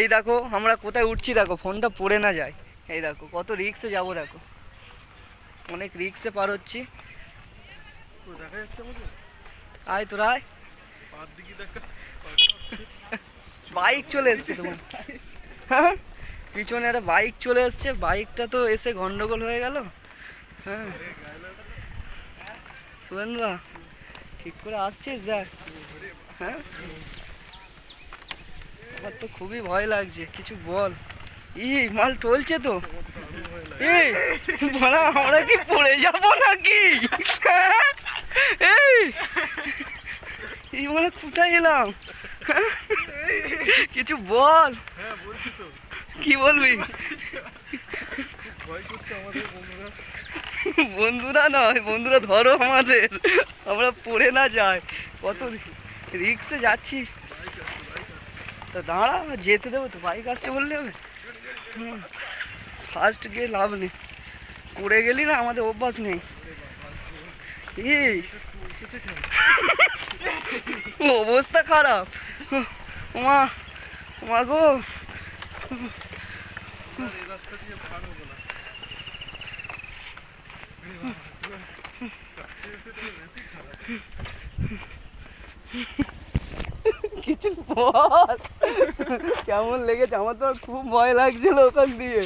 এই দেখো, আমরা কোথায় উঠছি দেখো, ফোনটা পড়ে না যায়। এই দেখো, কত রিক্সে যাব দেখো। অনেক রিক্সে পার হচ্ছি। আয় তোরা বাইক চলে এসছে তোমার। হ্যাঁ পিছনে একটা বাইক চলে এসছে বাইকটা তো এসে গন্ডগোল হয়ে গেল। হ্যাঁ। ঠিক করে আসছিস দেখ। হ্যাঁ। আমার তো খুবই ভয় লাগছে, কিছু বল। ই মাল টলছে তো। এই বলা আমরা কি পড়ে যাব নাকি? এই এই মানে কোথায় এলাম? কিছু বল। কি বলবি? বন্ধুরা নয়, বন্ধুরা ধরো আমাদের। আমরা পড়ে না যাই। কত রিক্সে যাচ্ছি বাইক আসছে বাইক আসছে তা দাঁড়া যেতে দেবো তো, বাইক আসছে বললে হবে। ফার্স্ট গিয়ে লাভ নেই। পড়ে গেলি না, আমাদের অভ্যাস নেই। এই অবস্থা খারাপ। মা মা গো। রাস্তা দিয়ে পার কেমন লেগেছে? আমার তো খুব ভয় লাগছিল ওখান দিয়ে।